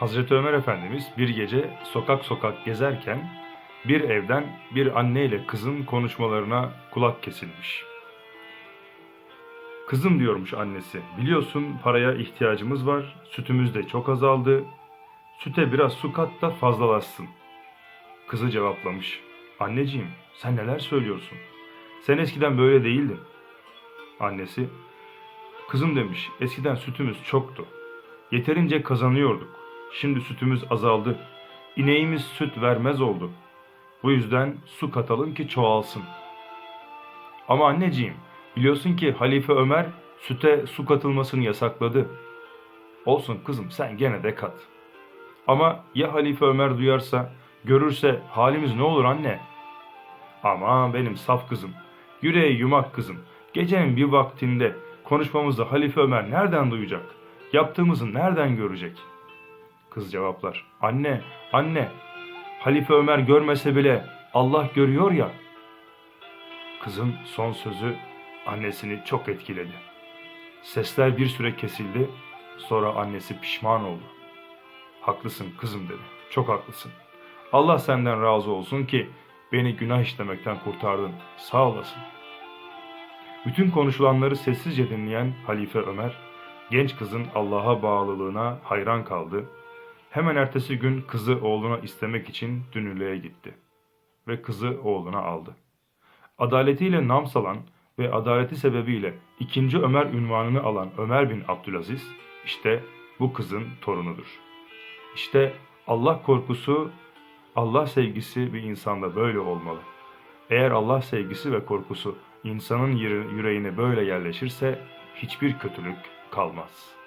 Hazreti Ömer Efendimiz bir gece sokak sokak gezerken bir evden bir anne ile kızın konuşmalarına kulak kesilmiş. Kızım diyormuş annesi, biliyorsun paraya ihtiyacımız var, sütümüz de çok azaldı, süte biraz su kat da fazlalaşsın. Kızı cevaplamış, anneciğim sen neler söylüyorsun? Sen eskiden böyle değildin. Annesi, kızım demiş, eskiden sütümüz çoktu. Yeterince kazanıyorduk. Şimdi sütümüz azaldı. İneğimiz süt vermez oldu. Bu yüzden su katalım ki çoğalsın. Ama anneciğim, biliyorsun ki Halife Ömer süte su katılmasını yasakladı. Olsun kızım sen gene de kat. Ama ya Halife Ömer duyarsa, görürse halimiz ne olur anne? Ama benim saf kızım, yüreği yumak kızım, gecenin bir vaktinde konuşmamızı Halife Ömer nereden duyacak? Yaptığımızı nereden görecek? Kız cevaplar, anne, anne, Halife Ömer görmese bile Allah görüyor ya. Kızın son sözü annesini çok etkiledi. Sesler bir süre kesildi, sonra annesi pişman oldu. Haklısın kızım dedi, çok haklısın. Allah senden razı olsun ki beni günah işlemekten kurtardın, sağ olasın. Bütün konuşulanları sessizce dinleyen Halife Ömer, genç kızın Allah'a bağlılığına hayran kaldı. Hemen ertesi gün kızı oğluna istemek için dünürlüğe gitti ve kızı oğluna aldı. Adaletiyle nam salan ve adaleti sebebiyle ikinci Ömer ünvanını alan Ömer bin Abdülaziz işte bu kızın torunudur. İşte Allah korkusu, Allah sevgisi bir insanda böyle olmalı. Eğer Allah sevgisi ve korkusu insanın yüre- yüreğine böyle yerleşirse hiçbir kötülük kalmaz.''